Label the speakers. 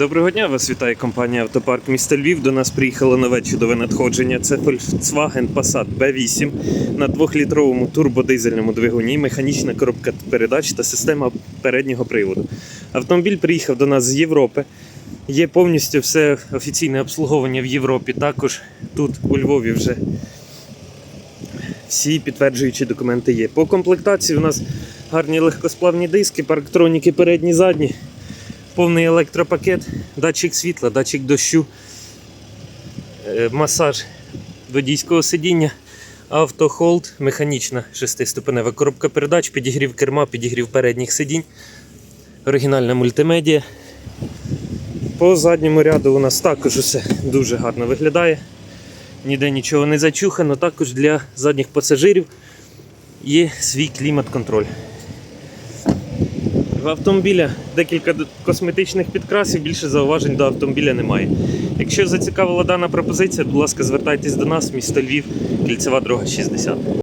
Speaker 1: Доброго дня, вас вітає компанія Автопарк міста Львів. До нас приїхало нове чудове надходження. Це Volkswagen Passat B8 на 2-літровому турбодизельному двигуні, механічна коробка передач та система переднього приводу. Автомобіль приїхав до нас з Європи. Є повністю все офіційне обслуговування в Європі. Також тут у Львові вже всі підтверджуючі документи є. По комплектації у нас гарні легкосплавні диски, парктроніки передні, задні повний електропакет, датчик світла, датчик дощу, е, масаж водійського сидіння, автохолд, механічна шестиступенева коробка передач, підігрів керма, підігрів передніх сидінь, оригінальна мультимедія. По задньому ряду у нас також усе дуже гарно виглядає. Ніде нічого не зачухано. Також для задніх пасажирів є свій клімат-контроль. В автомобіля декілька косметичних підкрасів, більше зауважень до автомобіля немає. Якщо зацікавила дана пропозиція, будь ласка, звертайтесь до нас, місто Львів, кільцева дорога 60.